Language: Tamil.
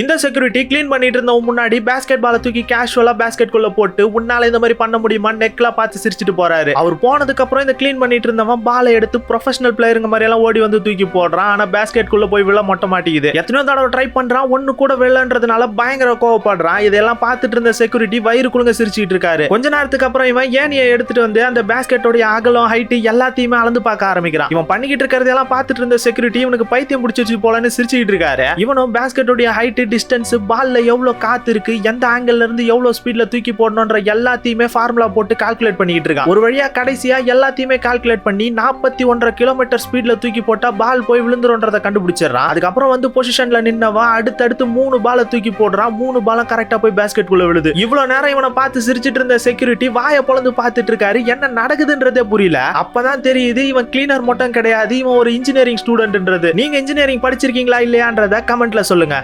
இந்த செக்யூரிட்டி க்ளீன் பண்ணிட்டு இருந்தவங்க முன்னாடி பேஸ்கெட் பால தூக்கி கேஷுவலா பேஸ்கெட் குள்ள போட்டு உன்னால இந்த மாதிரி பண்ண முடியுமா? நெக்ல பார்த்து சிரிச்சிட்டு போறாரு. அவர் போனதுக்கு அப்புறம் இந்த க்ளீன் பண்ணிட்டு இருந்தவன் பாலை எடுத்து ப்ரொஃபஷனல் பிளேயருங்க மாதிரி எல்லாம் ஓடி வந்து தூக்கி போடுறான். ஆனா பேஸ்கெட் குள்ள போய் விழ மொட்ட மாட்டேங்குது எத்தனையோ தடவை ட்ரை பண்றான். ஒன்னு கூட விழன்றதுனால பயங்கர கோவப்படுறான். இதெல்லாம் பார்த்துட்டு இருந்த செக்யூரிட்டி வயிறு குழுங்க சிரிச்சுட்டு இருக்காரு. கொஞ்ச நேரத்துக்கு அப்புறம் இவன் ஏனியை எடுத்துட்டு வந்து அந்த பேஸ்கெட்டோட அகலம் ஹைட் எல்லாத்தையுமே அளந்து பார்க்க ஆரம்பிக்கிறான். இவன் பண்ணிக்கிட்டு இருக்கிறதெல்லாம் பார்த்துட்டு இருந்த செக்யூரிட்டி இவனுக்கு பைத்தியம் பிடிச்சிச்சு போலன்னு சிரிச்சுட்டு இருக்காரு. இவனும் பேஸ்கெட்டோடைய ஹைட் டிஸ்டன்ஸு பாலில் எவ்வளோ காற்று இருக்குது எந்த ஆங்கிள்லேருந்து எவ்வளோ ஸ்பீடில் தூக்கி போடணுன்ற எல்லாத்தையுமே ஃபார்முலா போட்டு கால்குலேட் பண்ணிக்கிட்டு இருக்கான். ஒரு வழியாக கடைசியாக எல்லாத்தையுமே கால்குலேட் பண்ணி நாற்பத்தி ஒன்றரை கிலோமீட்டர் ஸ்பீடில் தூக்கி போட்டால் பால் போய் விழுந்துருன்றதை கண்டுபிடிச்சிடறான். அதுக்கப்புறம் வந்து பொசிஷனில் நின்னவன் அடுத்தடுத்து மூணு பாலை தூக்கி போடுறான். மூணு பாலம் கரெக்டாக போய் பேஸ்கெட் குள்ளே விழுது. இவ்வளோ நேரம் இவனை பார்த்து சிரிச்சிட்டு இருந்த செக்யூரிட்டி வாயை பொழந்து பார்த்துட்டு இருக்காரு. என்ன நடக்குதுன்றதே புரியல. அப்பதான் தெரியுது இவன் கிளீனர் மட்டும் கிடையாது. இவன் ஒரு இன்ஜினியரிங் ஸ்டூடெண்ட்ன்றது நீங்க இன்ஜினியரிங் படிச்சிருக்கீங்களா இல்லையான்றத கமெண்ட்ல சொல்லுங்க.